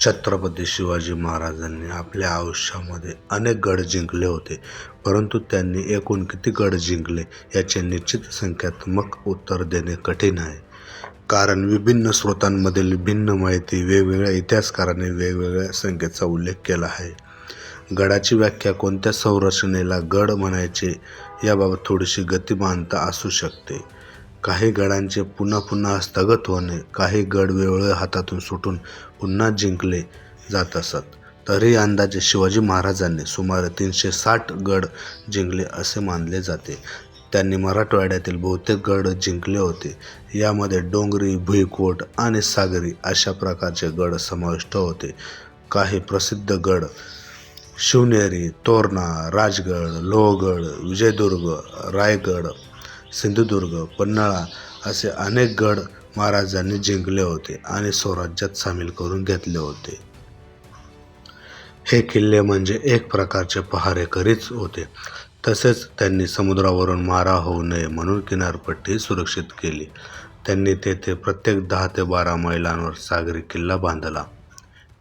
छत्रपती शिवाजी महाराजांनी आपल्या आयुष्यामध्ये अनेक गड जिंकले होते परंतु त्यांनी एकूण किती गड जिंकले याचे निश्चित संख्यात्मक उत्तर देणे कठीण आहे. कारण विभिन्न स्रोतांमधील भिन्न माहिती वेगवेगळ्या इतिहासकारांनी वेगवेगळ्या संख्येचा उल्लेख केला आहे. गडाची व्याख्या कोणत्या संरचनेला गड म्हणायचे याबाबत थोडीशी गतिमानता असू शकते. काही गडांचे पुन्हा पुन्हा हस्तगत होणे काही गड वेळोवेळी हातातून सुटून पुन्हा जिंकले जात असत. तरी अंदाजे शिवाजी महाराजांनी सुमारे तीनशे साठ गड जिंकले असे मानले जाते. त्यांनी मराठवाड्यातील बहुतेक गड जिंकले होते. यामध्ये डोंगरी भुईकोट आणि सागरी अशा प्रकारचे गड समाविष्ट होते. काही प्रसिद्ध गड शिवनेरी तोरणा राजगड लोहगड विजयदुर्ग रायगड सिंधुदुर्ग पन्हाळा असे अनेक गड महाराजांनी जिंकले होते आणि स्वराज्यात सामील करून घेतले होते. हे किल्ले म्हणजे एक प्रकारचे पहारेकरीच होते. तसेच त्यांनी समुद्रावरून मारा होऊ नये म्हणून किनारपट्टी सुरक्षित केली. त्यांनी तेथे प्रत्येक दहा ते बारा मैलांवर सागरी किल्ला बांधला.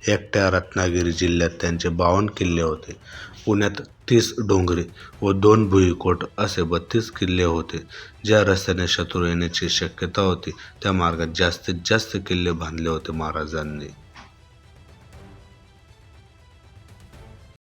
एकट्या रत्नागिरी जिल्ह्यात त्यांचे बावन्न किल्ले होते. पुण्यात तीस डोंगरी व दोन भुईकोट असे बत्तीस किल्ले होते. ज्या रस्त्याने शत्रू येण्याची शक्यता होती त्या मार्गात जास्तीत जास्त किल्ले बांधले होते महाराजांनी.